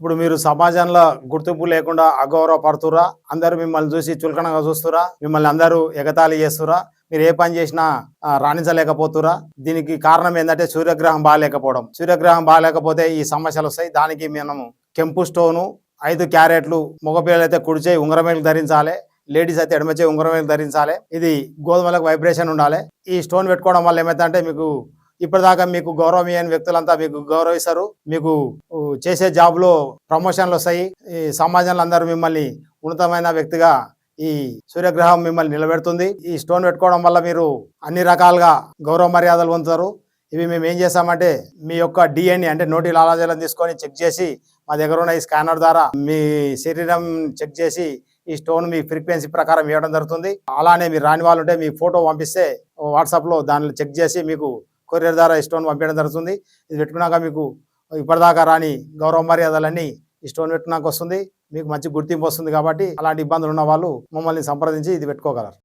ఇప్పుడు మీరు సమాజంలో గుర్తింపు లేకుండా అగౌరవపడుతురా అందరూ మిమ్మల్ని చూసి చులకనగా చూస్తురా మిమ్మల్ని అందరూ ఎగతాళి చేస్తురా మీరు ఏ పని చేసినా రాణించలేకపోతురా దీనికి కారణం ఏంటంటే సూర్యగ్రహం బాగాలేకపోవడం. సూర్యగ్రహం బాగాలేకపోతే ఈ సమస్యలు వస్తాయి. దానికి మనము కెంపు స్టోను ఐదు క్యారెట్లు మగపిల్లలు అయితే కుడిచే ఉంగరమేలు ధరించాలి లేడీస్ అయితే ఎడమచే ఉంగరమేలు ధరించాలి. ఇది గోధుమలకు వైబ్రేషన్ ఉండాలి. ఈ స్టోన్ పెట్టుకోవడం వల్ల ఏమైతే మీకు ఇప్పటిదాకా మీకు గౌరవమయ్యని వ్యక్తులంతా మీకు గౌరవిస్తారు. మీకు చేసే జాబ్లో ప్రమోషన్లు వస్తాయి. ఈ సమాజంలో అందరూ మిమ్మల్ని ఉన్నతమైన వ్యక్తిగా ఈ సూర్యగ్రహం మిమ్మల్ని నిలబెడుతుంది. ఈ స్టోన్ పెట్టుకోవడం వల్ల మీరు అన్ని రకాలుగా గౌరవ మర్యాదలు పొందుతారు. ఇవి మేము ఏం చేస్తామంటే మీ యొక్క డిఎన్ఏ అంటే నోటి లాలాజలం తీసుకొని చెక్ చేసి మా దగ్గర ఉన్న ఈ స్కానర్ ద్వారా మీ శరీరం చెక్ చేసి ఈ స్టోన్ మీ ఫ్రీక్వెన్సీ ప్రకారం ఇవ్వడం జరుగుతుంది. అలానే మీరు రాని వాళ్ళు ఉంటే మీ ఫోటో పంపిస్తే వాట్సాప్లో దానిలో చెక్ చేసి మీకు కొరియర్ ద్వారా ఈ స్టోన్ పంపించడం జరుగుతుంది. ఇది పెట్టుకున్నాక మీకు ఇప్పటిదాకా రాని గౌరవ మర్యాదలన్నీ ఈ స్టోన్ పెట్టుకున్నాక వస్తుంది. మీకు మంచి గుర్తింపు వస్తుంది కాబట్టి అలాంటి ఇబ్బందులు ఉన్న వాళ్ళు మమ్మల్ని సంప్రదించి ఇది పెట్టుకోగలరు.